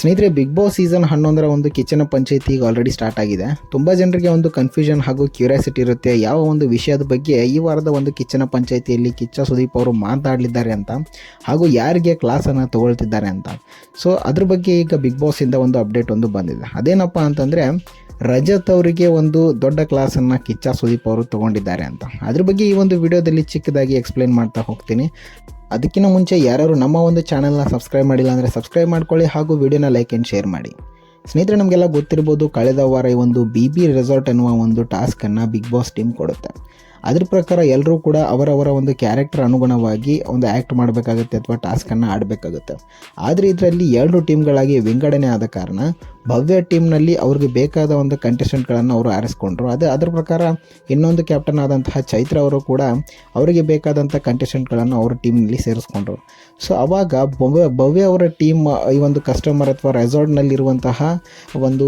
ಸ್ನೇಹಿತರೆ big boss season ಹನ್ನೊಂದರ ಒಂದು ಕಿಚನ್ ಪಂಚಾಯತಿ ಈಗ ಆಲ್ರೆಡಿ ಸ್ಟಾರ್ಟ್ ಆಗಿದೆ. ತುಂಬ ಜನರಿಗೆ ಒಂದು ಕನ್ಫ್ಯೂಷನ್ ಹಾಗೂ ಕ್ಯೂರಿಯಾಸಿಟಿ ಇರುತ್ತೆ, ಯಾವ ಒಂದು ವಿಷಯದ ಬಗ್ಗೆ ಈ ವಾರದ ಒಂದು ಕಿಚನ ಪಂಚಾಯತಿಯಲ್ಲಿ ಕಿಚ್ಚ ಸುದೀಪ್ ಅವರು ಮಾತಾಡಲಿದ್ದಾರೆ ಅಂತ ಹಾಗೂ ಯಾರಿಗೆ ಕ್ಲಾಸನ್ನು ತಗೊಳ್ತಿದ್ದಾರೆ ಅಂತ. ಸೊ ಅದ್ರ ಬಗ್ಗೆ ಈಗ ಬಿಗ್ ಬಾಸಿಂದ ಒಂದು ಅಪ್ಡೇಟ್ ಒಂದು ಬಂದಿದೆ. ಅದೇನಪ್ಪ ಅಂತಂದರೆ, ರಜತ್ ಅವರಿಗೆ ಒಂದು ದೊಡ್ಡ ಕ್ಲಾಸನ್ನು ಕಿಚ್ಚ ಸುದೀಪ್ ಅವರು ತಗೊಂಡಿದ್ದಾರೆ ಅಂತ. ಅದ್ರ ಬಗ್ಗೆ ಈ ಒಂದು ವಿಡಿಯೋದಲ್ಲಿ ಚಿಕ್ಕದಾಗಿ ಎಕ್ಸ್ಪ್ಲೇನ್ ಮಾಡ್ತಾ ಹೋಗ್ತೀನಿ. ಅದಕ್ಕಿಂತ ಮುಂಚೆ ಯಾರು ನಮ್ಮ ಒಂದು ಚಾನಲ್ನ ಸಬ್ಸ್ಕ್ರೈಬ್ ಮಾಡಿಲ್ಲ ಅಂದರೆ ಸಬ್ಸ್ಕ್ರೈಬ್ ಮಾಡ್ಕೊಳ್ಳಿ ಹಾಗೂ ವಿಡಿಯೋನ ಲೈಕ್ ಆ್ಯಂಡ್ ಶೇರ್ ಮಾಡಿ. ಸ್ನೇಹಿತರೆ, ನಮಗೆಲ್ಲ ಗೊತ್ತಿರ್ಬೋದು, ಕಳೆದ ವಾರ ಈ ಒಂದು ಬಿ ಬಿ ರೆಸಾರ್ಟ್ ಅನ್ನುವ ಒಂದು ಟಾಸ್ಕನ್ನು ಬಿಗ್ ಬಾಸ್ ಟೀಮ್ ಕೊಡುತ್ತೆ. ಅದ್ರ ಪ್ರಕಾರ ಎಲ್ಲರೂ ಕೂಡ ಅವರವರ ಒಂದು ಕ್ಯಾರೆಕ್ಟರ್ ಅನುಗುಣವಾಗಿ ಒಂದು ಆ್ಯಕ್ಟ್ ಮಾಡಬೇಕಾಗುತ್ತೆ ಅಥವಾ ಟಾಸ್ಕನ್ನು ಆಡಬೇಕಾಗುತ್ತೆ. ಆದರೆ ಇದರಲ್ಲಿ ಎರಡು ಟೀಮ್ಗಳಾಗಿ ವಿಂಗಡಣೆ ಆದ ಕಾರಣ ಭವ್ಯ ಟೀಮ್ನಲ್ಲಿ ಅವ್ರಿಗೆ ಬೇಕಾದ ಒಂದು ಕಂಟೆಸ್ಟೆಂಟ್ಗಳನ್ನು ಅವರು ಆರಿಸ್ಕೊಂಡ್ರು. ಅದೇ ಅದರ ಪ್ರಕಾರ ಇನ್ನೊಂದು ಕ್ಯಾಪ್ಟನ್ ಆದಂತಹ ಚೈತ್ರ ಅವರು ಕೂಡ ಅವರಿಗೆ ಬೇಕಾದಂಥ ಕಂಟೆಸ್ಟೆಂಟ್ಗಳನ್ನು ಅವರ ಟೀಮ್ನಲ್ಲಿ ಸೇರಿಸ್ಕೊಂಡ್ರು. ಸೊ ಅವಾಗ ಭವ್ಯ ಭವ್ಯ ಅವರ ಟೀಮ್ ಈ ಒಂದು ಕಸ್ಟಮರ್ ಅಥವಾ ರೆಸಾರ್ಟ್ನಲ್ಲಿರುವಂತಹ ಒಂದು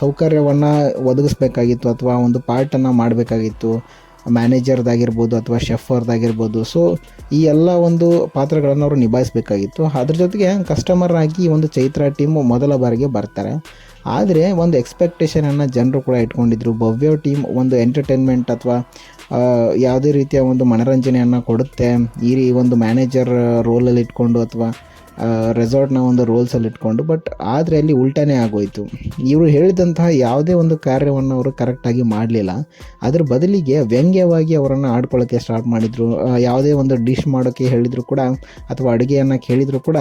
ಸೌಕರ್ಯವನ್ನು ಒದಗಿಸ್ಬೇಕಾಗಿತ್ತು ಅಥವಾ ಒಂದು ಪಾರ್ಟನ್ನು ಮಾಡಬೇಕಾಗಿತ್ತು. ಮ್ಯಾನೇಜರ್ದಾಗಿರ್ಬೋದು ಅಥವಾ ಶೆಫರ್ದಾಗಿರ್ಬೋದು ಸೊ ಈ ಎಲ್ಲ ಒಂದು ಪಾತ್ರಗಳನ್ನು ಅವರು ನಿಭಾಯಿಸಬೇಕಾಗಿತ್ತು. ಅದ್ರ ಜೊತೆಗೆ ಕಸ್ಟಮರ್ ಆಗಿ ಒಂದು ಚೈತ್ರ ಟೀಮ್ ಮೊದಲ ಬಾರಿಗೆ ಬರ್ತಾರೆ. ಆದರೆ ಒಂದು ಎಕ್ಸ್ಪೆಕ್ಟೇಷನನ್ನು ಜನರು ಕೂಡ ಇಟ್ಕೊಂಡಿದ್ರು. ಭವ್ಯ ಟೀಮ್ ಒಂದು ಎಂಟರ್ಟೈನ್ಮೆಂಟ್ ಅಥವಾ ಯಾವುದೇ ರೀತಿಯ ಒಂದು ಮನೋರಂಜನೆಯನ್ನು ಕೊಡುತ್ತೆ. ಈ ಒಂದು ಮ್ಯಾನೇಜರ್ ರೋಲಲ್ಲಿ ಇಟ್ಕೊಂಡು ಅಥವಾ ರೆಸಾರ್ಟ್ನ ಒಂದು ರೋಲ್ಸಲ್ಲಿ ಇಟ್ಕೊಂಡು ಬಟ್ ಆದರೆ ಅಲ್ಲಿ ಉಲ್ಟಾನೇ ಆಗೋಯಿತು. ಇವರು ಹೇಳಿದಂತಹ ಯಾವುದೇ ಒಂದು ಕಾರ್ಯವನ್ನು ಅವರು ಕರೆಕ್ಟಾಗಿ ಮಾಡಲಿಲ್ಲ. ಅದ್ರ ಬದಲಿಗೆ ವ್ಯಂಗ್ಯವಾಗಿ ಅವರನ್ನು ಆಡ್ಕೊಳ್ಳೋಕ್ಕೆ ಸ್ಟಾರ್ಟ್ ಮಾಡಿದರು. ಯಾವುದೇ ಒಂದು ಡಿಶ್ ಮಾಡೋಕ್ಕೆ ಹೇಳಿದರೂ ಕೂಡ, ಅಥವಾ ಅಡುಗೆಯನ್ನು ಕೇಳಿದರೂ ಕೂಡ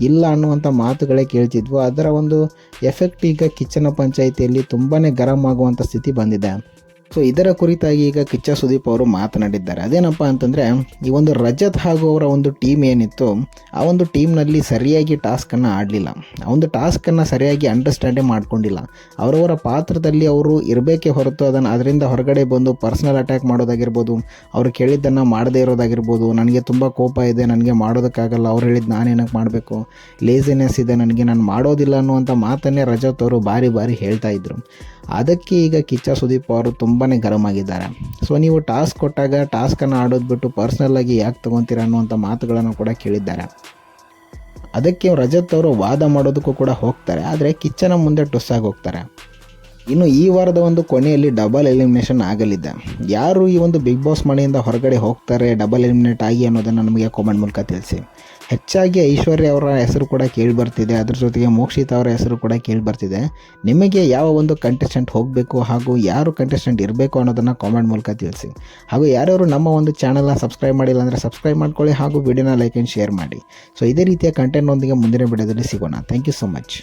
ಇಲ್ಲ ಅನ್ನುವಂಥ ಮಾತುಗಳೇ ಕೇಳ್ತಿದ್ವು. ಅದರ ಒಂದು ಎಫೆಕ್ಟ್ ಈಗ ಕಿಚ್ಚನ ಪಂಚಾಯಿತಿಯಲ್ಲಿ ತುಂಬಾ ಗರಂ ಆಗುವಂಥ ಸ್ಥಿತಿ ಬಂದಿದೆ. ಸೊ ಇದರ ಕುರಿತಾಗಿ ಈಗ ಕಿಚ್ಚ ಸುದೀಪ್ ಅವರು ಮಾತನಾಡಿದ್ದಾರೆ. ಅದೇನಪ್ಪ ಅಂತಂದರೆ, ಈ ಒಂದು ರಜತ್ ಹಾಗೂ ಅವರ ಒಂದು ಟೀಮ್ ಏನಿತ್ತು, ಆ ಒಂದು ಟೀಮ್ನಲ್ಲಿ ಸರಿಯಾಗಿ ಟಾಸ್ಕನ್ನು ಆಡಲಿಲ್ಲ. ಆ ಒಂದು ಟಾಸ್ಕನ್ನು ಸರಿಯಾಗಿ ಅಂಡರ್ಸ್ಟ್ಯಾಂಡೇ ಮಾಡ್ಕೊಂಡಿಲ್ಲ. ಅವರವರ ಪಾತ್ರದಲ್ಲಿ ಅವರು ಇರಬೇಕೇ ಹೊರತು ಅದನ್ನು ಅದರಿಂದ ಹೊರಗಡೆ ಬಂದು ಪರ್ಸ್ನಲ್ ಅಟ್ಯಾಕ್ ಮಾಡೋದಾಗಿರ್ಬೋದು, ಅವರು ಕೇಳಿದ್ದನ್ನು ಮಾಡದೇ ಇರೋದಾಗಿರ್ಬೋದು, ನನಗೆ ತುಂಬ ಕೋಪ ಇದೆ, ನನಗೆ ಮಾಡೋದಕ್ಕಾಗಲ್ಲ, ಅವ್ರು ಹೇಳಿದ್ದು ನಾನೇನಕ್ಕೆ ಮಾಡಬೇಕು ಲೇಸಿನೆಸ್ ಇದೆ, ನನಗೆ ನಾನು ಮಾಡೋದಿಲ್ಲ ಅನ್ನುವಂಥ ಮಾತನ್ನೇ ರಜತ್ ಅವರು ಬಾರಿ ಬಾರಿ ಹೇಳ್ತಾ ಇದ್ರು. ಅದಕ್ಕೆ ಈಗ ಕಿಚ್ಚ ಸುದೀಪ್ ಅವರು ತುಂಬಾ ಗರಂ ಆಗಿದ್ದಾರೆ ಸೊ ನೀವು ಟಾಸ್ಕ್ ಕೊಟ್ಟಾಗ ಟಾಸ್ಕನ್ನು ಆಡೋದು ಬಿಟ್ಟು ಪರ್ಸ್ನಲ್ಲಾಗಿ ಯಾಕೆ ತೊಗೊತೀರ ಅನ್ನುವಂಥ ಮಾತುಗಳನ್ನು ಕೂಡ ಕೇಳಿದ್ದಾರೆ. ಅದಕ್ಕೆ ರಜತ್ ಅವರು ವಾದ ಮಾಡೋದಕ್ಕೂ ಕೂಡ ಹೋಗ್ತಾರೆ, ಆದರೆ ಕಿಚ್ಚನ ಮುಂದೆ ಟುಸ್ಸಾಗಿ ಹೋಗ್ತಾರೆ. ಇನ್ನು ಈ ವಾರದ ಒಂದು ಕೊನೆಯಲ್ಲಿ ಡಬಲ್ ಎಲಿಮಿನೇಷನ್ ಆಗಲಿದೆ. ಯಾರು ಈ ಒಂದು ಬಿಗ್ ಬಾಸ್ ಮನೆಯಿಂದ ಹೊರಗಡೆ ಹೋಗ್ತಾರೆ ಡಬಲ್ ಎಲಿಮಿನೇಟ್ ಆಗಿ ಅನ್ನೋದನ್ನು ನಮಗೆ ಕಾಮೆಂಟ್ ಮೂಲಕ ತಿಳಿಸಿ. ಹೆಚ್ಚಾಗಿ ಐಶ್ವರ್ಯ ಅವರ ಹೆಸರು ಕೂಡ ಕೇಳಿ ಬರ್ತಿದೆ. ಅದ್ರ ಜೊತೆಗೆ ಮೋಕ್ಷಿತ್ ಅವರ ಹೆಸರು ಕೂಡ ಕೇಳಿ ಬರ್ತಿದೆ. ನಿಮಗೆ ಯಾವ ಒಂದು ಕಂಟೆಸ್ಟೆಂಟ್ ಹೋಗಬೇಕು ಹಾಗೂ ಯಾರು ಕಂಟೆಸ್ಟೆಂಟ್ ಇರಬೇಕು ಅನ್ನೋದನ್ನು ಕಾಮೆಂಟ್ ಮೂಲಕ ತಿಳಿಸಿ. ಹಾಗೂ ಯಾರ್ಯಾರು ನಮ್ಮ ಒಂದು ಚಾನಲ್ನ ಸಬ್ಸ್ಕ್ರೈಬ್ ಮಾಡಿಲ್ಲ ಅಂದರೆ ಸಬ್ಸ್ಕ್ರೈಬ್ ಮಾಡ್ಕೊಳ್ಳಿ ಹಾಗೂ ವಿಡಿಯೋನ ಲೈಕ್ ಆ್ಯಂಡ್ ಶೇರ್ ಮಾಡಿ. ಸೊ ಇದೇ ರೀತಿಯ ಕಂಟೆಂಟ್ನೊಂದಿಗೆ ಮುಂದಿನ ವಿಡಿಯೋದಲ್ಲಿ ಸಿಗೋಣ. Thank you so much